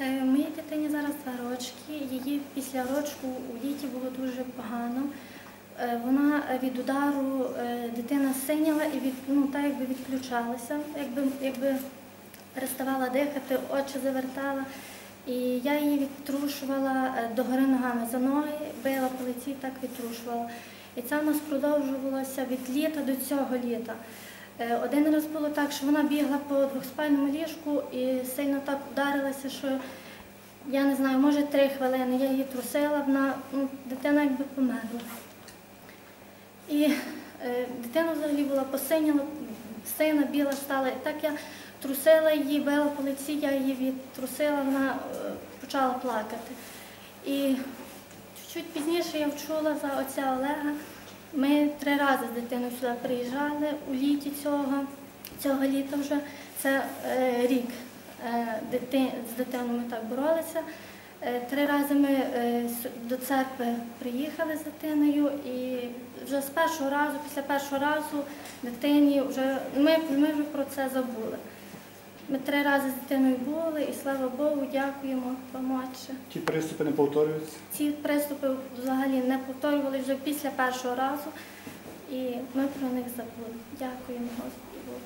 Е, Моїй дитині зараз два рочки. Її після рочку у літі було дуже погано. Е, Вона від удару е, дитина синіла і від, ну, так якби відключалася, якби, якби переставала дихати, очі завертала. І я її відтрушувала догори ногами за ноги, била по лиці, так відтрушувала. І це в нас продовжувалося від літа до цього літа. Е, Один раз було так, що вона бігла по двохспальному ліжку і сильно так ударилася, що я не знаю, може три хвилини. Я її трусила, вона ну, дитина якби померла. І е, дитина взагалі була посиніла, сина біла стала. І так я трусила її, била по лиці, я її відтрусила, вона е, почала плакати. І чуть пізніше я вчула за отця Олега. Ми три рази з дитиною сюди приїжджали у літі цього, цього літа вже. Це е, рік е, дити, з дитиною ми так боролися. Е, Три рази ми е, до церкви приїхали з дитиною і вже з першого разу, після першого разу дитині вже ми, ми вже про це забули. Ми три рази з дитиною були і слава Богу, дякуємо помочі. Ті приступи не повторюються. Ці приступи взагалі не повторювали вже після першого разу, і ми про них забули. Дякуємо Господу. Богу.